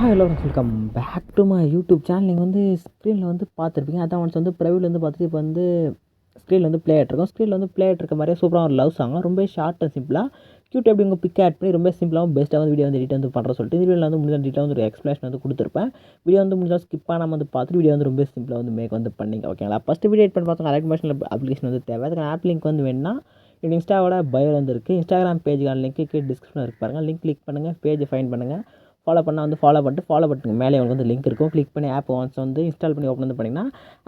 Hello welcome back to my YouTube channel நீங்கள் வந்து ஸ்க்ரீனில் வந்து பார்த்துருப்பீங்க. அதான் ஒன்ஸ் வந்து ப்ரைவில் வந்து பார்த்துட்டு இப்போ வந்து ஸ்க்ரீனில் வந்து ப்ளே ஆகிட்ருக்கோம் ஸ்க்ரீனில் வந்து ப்ளே ஆகிட்ருக்க மாதிரியே சூப்பராக ஒரு லவ் சாங்லாம் ரொம்ப ஷார்ட் அண்ட் சிம்பிளாக க்யூட் எப்படி உங்கள் பிக் ஆட் பண்ணி ரொம்ப சிம்பிளாகவும் பெஸ்ட்டாக வந்து வீடியோ வந்து எடிட் வந்து பண்ணுற சொல்லிட்டு இந்த வீடியோவில் வந்து முடிஞ்ச டீட்டாக வந்து ஒரு எக்ஸ்ப்ளேஷன் வந்து கொடுத்துருப்பேன். வீடியோ வந்து முடிஞ்சால் ஸ்கிப் பண்ணாமல் வந்து பார்த்துட்டு வீடியோ வந்து ரொம்ப சிம்பிளாக வந்து மேக் வந்து பண்ணிங்க. ஓகேங்களா ஃபஸ்ட்டு வீடியோ எடிட் பண்ணி பார்த்தோம் அலர்ட் மோஷன் அப்ளிகேஷன் வந்து தேவை. அதுக்கு ஆப் லிங்க் வந்து வேணும்னா இது இன்ஸ்டாவோட பயோ வந்து இருக்குது இன்ஸ்டாகிராம் பேஜுக்கான லிங்க் கீழே டிஸ்கிரிப்ஷனில் இருக்கு பாருங்கள் லிங்க் கிளிக் பண்ணுங்கள் பேஜ் ஃபைன் பண்ணுங்கள் ஃபாலோ பண்ணால் வந்து ஃபாலோ பண்ணிட்டு ஃபாலோ பண்ணுங்க மேலே உங்களுக்கு வந்து லிங்க் இருக்கும். கிளிக் பண்ணி ஆப் ஒன்ஸ் வந்து இன்ஸ்டால் பண்ணி ஓப்பன் வந்து பண்ணிங்கன்னா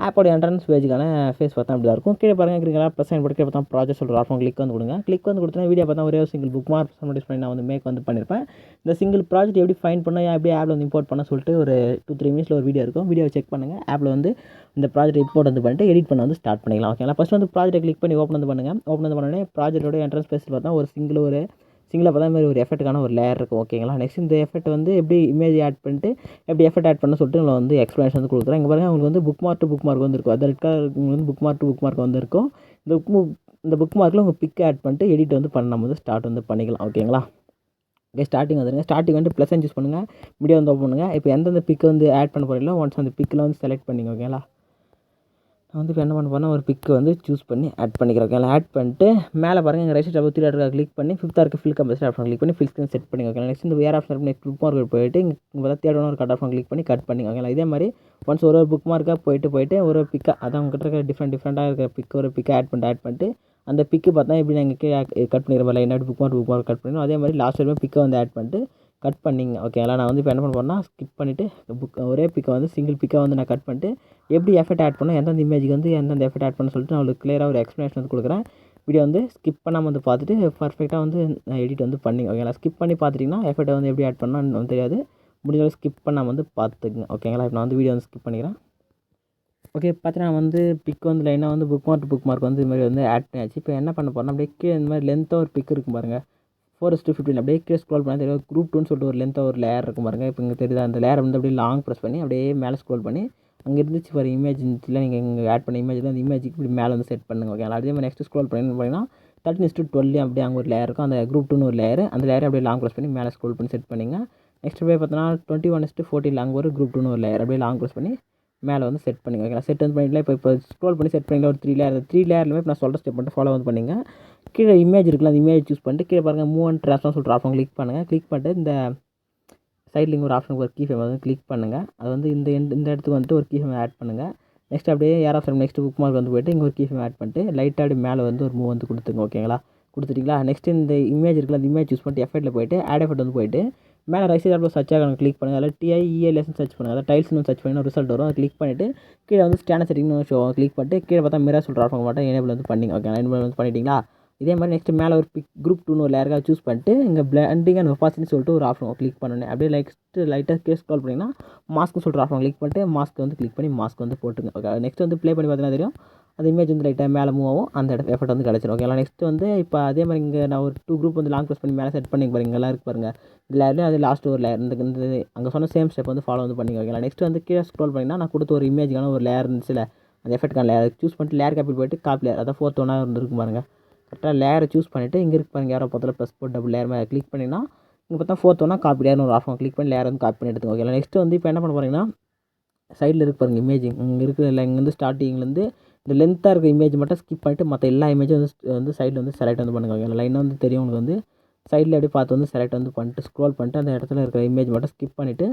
ஆப்போட என்ட்ரன்ஸ் பேஜுக்கான ஃபேஸ் பார்த்தா இப்படி இருக்கும். கீழே பாருங்கள் கிரிக்கலா ப்ளஸ் சைன் படிக்க பார்த்தா ப்ராஜெக்ட் சொல்கிற ஆஃபம் கிளிக் வந்து கொடுங்க. கிளிக் வந்து கொடுத்தா வீடியோ பார்த்தா ஒரே ஒரு சிங்கிள் புக் மார்க் நோட்டீஸ் பண்ணி நான் வந்து மேக் வந்து பண்ணியிருப்பேன் இந்த சிங்கிள் ப்ராஜெக்ட் எப்படி ஃபைன் பண்ண எப்படி ஆப்பில் வந்து இம்போர்ட் பண்ண சொல்லிட்டு ஒரு டூ த்ரீ மினிட்ஸில் ஒரு வீடியோ இருக்கும். வீடியோ செக் பண்ணுங்கள் ஆப்பில் வந்து இந்த ப்ராஜெக்ட் இம்போர்ட் வந்து பண்ணிட்டு எடிட் பண்ண வந்து ஸ்டார்ட் பண்ணிக்கலாம். ஓகேங்களா ஃபஸ்ட் வந்து ப்ராஜெக்ட் கிளிக் பண்ணி ஓப்பன் வந்து பண்ணுங்கள் ஓப்பன் வந்து பண்ணோடனே ப்ராஜெக்டோட என்ட்ரன்ஸ் பேஸில் பார்த்தா ஒரு சிங்கிள் ஒரு சிங்கிளாக பார்த்தா மாதிரி ஒரு எஃபெக்ட்டுக்கான ஒரு லேயர் இருக்கும் ஓகேங்களா நெக்ஸ்ட் இந்த எஃபெக்ட் வந்து எப்படி இமேஜ் ஆட் பண்ணிட்டு எப்படி எஃபெக்ட் ஆட் பண்ண சொல்லிட்டு உங்களை வந்து எக்ஸ்ப்ளனேஷன் வந்து கொடுக்குறேன். இங்கே பாருங்கள் உங்களுக்கு வந்து bookmark to bookmark வந்து இருக்கும் அது ரெட் கலர் வந்து bookmark to bookmark வந்துருக்கும். இந்த புக் இந்த புக் மார்க்கில் உங்கள் பிக் ஆட் பண்ணிட்டு எடிட் வந்து பண்ண நம்ம வந்து ஸ்டார்ட் வந்து பண்ணிக்கலாம் ஓகேங்களா ஓகே ஸ்டார்டிங் வந்துருங்க. ஸ்டார்டிங் வந்து ப்ளஸ் சூஸ் பண்ணுங்கள் மீடியம் வந்து ஓப்பன் பண்ணுங்கள் இப்போ எந்தெந்த பிக் வந்து ஆட் பண்ண போகிறீங்களோ ஒன்ஸ் அந்த பிக்கில் வந்து செலக்ட் பண்ணிங்க ஓகேங்களா நான் வந்து இப்போ என்ன பண்ண போனால் ஒரு பிக்கு வந்து சூஸ் பண்ணி ஆட் பண்ணிக்கிறேன். ஓகே ஆட் பண்ணிட்டு மேலே பாருங்கள் எங்கள் right side three add click பண்ணி ஃபிஃப்த்தாக இருக்க ஃபில் கம்பஸ் ஆப்ஷன் கிளிக் பண்ணி ஃபில் ஸ்க்ரீன் செட் பண்ணி ஓகே நெக்ஸ்ட் இந்த where option next bookmark போயிட்டு இங்கே பார்த்தா தேர்ட் ஒரு கட் ஆப்ஷன் கிளிக் பண்ணி கட் பண்ணி ஓகேங்களா? இதே மாதிரி ஒன்ஸ் ஒரு புக் மார்க்காக போயிட்டு போயிட்டு ஒரு பிக்காக அதான் உங்ககிட்ட இருக்க டிஃப்ரெண்ட் டிஃப்ரெண்ட்டாக இருக்கிற பிக் ஒரு பிக்கை ஆட் பண்ணிட்டு ஆட் பண்ணிட்டு அந்த பிக்கு பார்த்தா எப்படி நாங்கள் கட் பண்ணிக்கிற மாதிரி என்ன bookmark bookmark cut பண்ணிடும் அதே மாதிரி லாஸ்ட் வரைக்கும் பிக்கை வந்து ஆட் பண்ணிட்டு கட் பண்ணிங்க. ஓகேங்களா? நான் வந்து இப்போ என்ன பண்ண போகிறேன்னா ஸ்கிப் பண்ணிவிட்டு புக் ஒரே பிக்கை வந்து சிங்கிள் பிக்கை வந்து நான் கட் பண்ணிட்டு எப்படி எஃபெக்ட் ஆட் பண்ணணும் எந்தெந்த இமேஜுக்கு வந்து எந்தெந்த எஃபெக்ட் ஆட் பண்ண சொல்லிட்டு நான் உங்களுக்கு கிளியராக ஒரு எக்ஸ்ப்ளனேஷன் வந்து கொடுக்குறேன். வீடியோ வந்து ஸ்கிப் பண்ணாமல் வந்து பார்த்துட்டு பர்ஃபெக்டாக வந்து நான் எடிட் வந்து பண்ணி ஓகேங்களா ஸ்கிப் பண்ணி பார்த்துட்டிங்கன்னா எஃபெக்ட் வந்து எப்படி ஆட் பண்ணால் தெரியாது. முடிஞ்சளவு ஸ்கிப் பண்ணாமல் வந்து பார்த்துக்குங்க ஓகேங்களா இப்போ நான் வந்து வீடியோ வந்து ஸ்கிப் பண்ணிக்கிறேன். ஓகே பார்த்தீங்கன்னா வந்து பிக் வந்து லைனாக வந்து புக் மார்க் புக் மார்க் வந்து இதுமாதிரி வந்து ஆட் பண்ணியாச்சு. இப்போ என்ன பண்ண போகிறோம் அப்படியே கீழே இந்த மாதிரி லென்த்தாக ஒரு பிக் இருக்கும் பாருங்கள் ஃபோர் டூ ஃபிஃப்டின் அப்படியே கீழே ஸ்க்ரோல் பண்ணால் தெரியும் குரூப் டூன்னு சொல்லிட்டு ஒரு லென்த்தாக ஒரு லேயர் இருக்கும் பாருங்கள் இப்போ இங்கே தெரியுது? அந்த லேயர் வந்து அப்படியே லாங் ப்ரெஸ் பண்ணி அப்படியே மேலே ஸ்க்ரோல் பண்ணி அங்கே இருந்துச்சு பாரு இமேஜ் இருந்துச்சுல நீங்கள் இங்கே ஆட் பண்ண இமேஜில் அந்த இமேஜுக்கு இப்படி மேலே வந்து செட் பண்ணுங்க ஓகே அதே மாதிரி நெக்ஸ்ட் ஸ்க்ரோல் பண்ணி பார்த்தீங்கன்னா தேர்ட்டின் இஸ்ட்டு டுவெல்லையும் அப்படியே அங்கே ஒரு லேயர் இருக்கும். அந்த குரூப் டூன்னு ஒரு லேயர் அந்த லேயர் அப்படியே லாங் க்ளோஸ் பண்ணி மேலே ஸ்க்ரோல் பண்ணி செட் பண்ணிங்க. நெக்ஸ்ட் போய் பார்த்தோன்னா டுவெண்ட்டி ஒன் இஸ்ட்டு ஃபோர்ட்டின் அங்கே ஒரு குரூப் டூன்னு ஒரு லேயர் அப்படியே லாங் க்ளோஸ் பண்ணி மேலே வந்து செட் பண்ணிங்க ஓகேங்களா செட் வந்து பண்ணிக்கலாம் இப்போ இப்போ ஸ்க்ரோல் பண்ணி செட் பண்ணிங்களா ஒரு த்ரீ லேயர் த்ரீ லேயர்லுமே இப்போ நான் சொல்கிற ஸ்டெப் பண்ணிட்டு ஃபாலோ வந்து பண்ணிங்க. கீழே இமேஜ் இருக்குல்ல அந்த இமேஜ் சூஸ் பண்ணிட்டு கீழே பாருங்கள் மூவ் அண்ட் ட்ரான்ஸ்ஃபார்ம் சொல்கிற ஆப்ஷன் கிளிக் பண்ணுங்கள் கிளிக் பண்ணிட்டு இந்த சைட்லிங்க ஒரு ஆப்ஷன் ஒரு கீ வந்து கிளிக் பண்ணுங்கள் அது வந்து இந்த எண்ட் இந்த இடத்துக்கு வந்துட்டு ஒரு கீஃபேம் ஆட் பண்ணுங்கள் நெக்ஸ்ட் அப்படியே air option next bookmark வந்து போய்ட்டு இங்கே ஒரு கீஃபை ஆட் பண்ணிட்டு லைட்டாக அப்படி மேலே வந்து ஒரு மூவ் வந்து கொடுத்துங்க ஓகேங்களா கொடுத்துட்டிங்களா? நெக்ஸ்ட் இந்த இமேஜ் இருக்குல்ல அந்த இமேஜ் யூஸ் பண்ணிட்டு எஃபெக்ட்டில் போயிட்டு ஆட் எஃபெக்ட் வந்து போயிட்டு மேலே ரைஸ் சைடில் சர்ச் ஆகணும் கிளிக் பண்ணுங்கள் அதில் டிஐஇஎல்எஸ்னு சர்ச் பண்ணுங்கள் அதில் டைல்ஸ்னு சர்ச் பண்ணி ரிசல்ட் வரும். அதை கிளிக் பண்ணிவிட்டு கீழே வந்து ஸ்கேனர் செட்டிங்னு ஷோ கிளிக் பண்ணிட்டு கீழே பார்த்தா மிரா சொல்கிற ஆஃபர் மட்டும் எனேபிள் வந்து பண்ணிங்க ஓகே எனேபிள் வந்து பண்ணிட்டீங்களா? இதே மாதிரி நெக்ஸ்ட் மேலே ஒரு பிக் குரூப் டூன்னு ஒரு லேயருக்காக சூஸ் பண்ணிட்டு இங்கே பிளண்டிங் அண்ட் ஒப்பாசிட்டி சொல்லிட்டு ஒரு ஆப்ஷன் கிளிக் பண்ணணும் அப்படியே நெக்ஸ்ட் லைட்டாக கேஸ் கால் பண்ணிங்கன்னா மாஸ்க் சொல்கிற ஆப்ஷன் கிளிக் பண்ணிட்டு மாஸ்க் வந்து கிளிக் பண்ணி மாஸ்க் வந்து போட்டுங்க ஓகே நெக்ஸ்ட் வந்து ப்ளே பண்ணி பார்த்தீங்கன்னா தெரியும். அந்த இமேஜ் வந்து லைட்டாக மேலே மூவ் ஆகும். அந்த இடத்துல எஃபெக்ட் வந்து கிடச்சிரும். ஓகேங்களா நெக்ஸ்ட் வந்து இப்போ அதே மாதிரி இங்கே நான் ஒரு டூ குரூப் வந்து லாங் ப்ரெஸ் பண்ணி மேலே செட் பண்ணி பாருங்க எல்லாம் இருக்கு பாருங்க. லேயர்லேயும் அது லாஸ்ட் ஒரு லேயர் இந்த இந்த அங்கே சொன்ன சேம் ஸ்டெப் வந்து ஃபாலோ வந்து பண்ணிங்க ஓகேங்களா நெக்ஸ்ட் வந்து கீழே ஸ்க்ரோல் பண்ணிங்கன்னா நான் கொடுத்த ஒரு இமேஜ்க்கான ஒரு லேயர் இருந்துச்சுல அந்த எஃபெக்ட்கான லேயர் சூஸ் பண்ணிட்டு லேயர் காப்பி போயிட்டு காப்பி லேயர் அதான் ஃபோர்த் ஒன்னாக இருந்திருக்கும் பாருங்கள் கரெக்டாக லேயரை சூஸ் பண்ணிவிட்டு இங்கே இருக்கு பாருங்கள் யாரோ பத்தில் ப்ளஸ் போட்டு டபுள் லேயர் மேலே கிளிக் பண்ணிங்கன்னா இங்கே பார்த்தா ஃபோர்த் ஒன்றா காப்பி லேயர்னு ஒரு ஆஃபம் கிளிக் பண்ணி லேயர் வந்து காப்பி பண்ணி எடுத்துக்கோங்க. ஓகே நெக்ஸ்ட் வந்து இப்போ என்ன பண்ண போகிறீங்கன்னா சைடில் இருக்கு பாருங்கள் இமேஜ் இங்கே இருக்குது இல்லை இங்கேருந்து ஸ்டார்டிங்லேருந்து இந்த லென்த்தாக இருக்க இமேஜ் மட்டும் ஸ்கிப் பண்ணிவிட்டு மற்ற எல்லா இமேஜும் வந்து வந்து சைடில் வந்து செலக்ட் வந்து பண்ணுங்க. ஓகே லைனாக வந்து தெரியும் உங்களுக்கு வந்து. சைடில் அப்படியே பார்த்து வந்து செலக்ட் வந்து பண்ணிட்டு ஸ்க்ரோல் பண்ணிட்டு அந்த இடத்துல இருக்கிற இமேஜ் மட்டும் ஸ்கிப் பண்ணிவிட்டு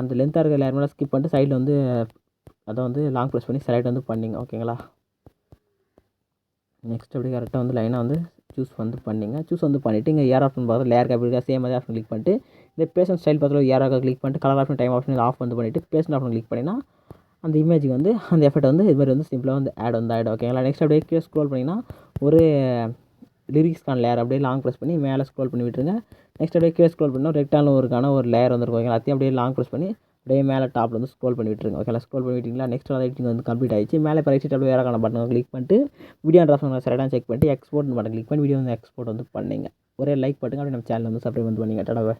அந்த லென்த்தாக இருக்கிற லேயர் மட்டும் ஸ்கிப் பண்ணிட்டு சைடில் வந்து அதை வந்து லாங் ப்ரெஸ் பண்ணி செலக்ட் வந்து பண்ணிங்க. ஓகேங்களா நெக்ஸ்ட் அப்படியே கரெக்டாக வந்து லைனாக வந்து சூஸ் வந்து பண்ணிங்க. சூஸ் வந்து பண்ணிவிட்டு இங்கே ஏர் ஆப்ஷன் பார்த்து லேயர் காப்பி சேம் அதே ஆப்ஷன் கிளிக் பண்ணிட்டு இந்த பேஷன் ஸ்டைல் பார்த்து ஏர் ஆக கிளிக் பண்ணிட்டு colour option time option off வந்து பண்ணிவிட்டு பேஷன் ஆப்ஷன் கிளிக் பண்ணினா அந்த இமேஜுக்கு வந்து அந்த எஃபெக்ட் வந்து இது மாதிரி வந்து சிம்பிளாக வந்து ஆட் வந்து ஆகிடும் ஓகேங்களா நெக்ஸ்ட் அப்படியே கீழே ஸ்க்ரோல் பண்ணிங்கன்னா ஒரு லிரிக்ஸ்க்கான லேயர் அப்படியே லாங் ப்ரெஸ் பண்ணி மேலே ஸ்க்ரோல் பண்ணி விட்டுருங்க. நெக்ஸ்ட் அப்படியே கீழே ஸ்க்ரோல் பண்ணால் ரெக்டாங்கில் ஒருக்கான ஒரு லேயர் வந்துருக்கும் ஓகேங்களா அதையும் அப்படியே லாங் ப்ரெஸ் பண்ணி அப்படியே மேலே டாப்பில் வந்து ஸ்க்ரோல் பண்ணி விட்டுருங்க ஓகேங்களா ஸ்க்ரோல் பண்ணி விட்டிங்களா நெக்ஸ்ட் வந்து எடிட்டிங் வந்து கம்ப்ளீட் ஆயிடுச்சு. மேலே இப்போ ரைட் சைட் அப்படியே வேறு பட்டன் கிளிக் பண்ணிட்டு வீடியோ ட்ராஃப்ட் செலக்டாக செக் பண்ணிட்டு எக்ஸ்போர்ட் பட்டன் கிளிக் பண்ணி வீடியோ வந்து எக்ஸ்போர்ட் வந்து பண்ணிங்க. ஒரே லைக் பண்ணுங்க. அப்படியே நம்ம சேனல் வந்து சப்ஸ்கிரைப் வந்து பண்ணிங்க டடாவை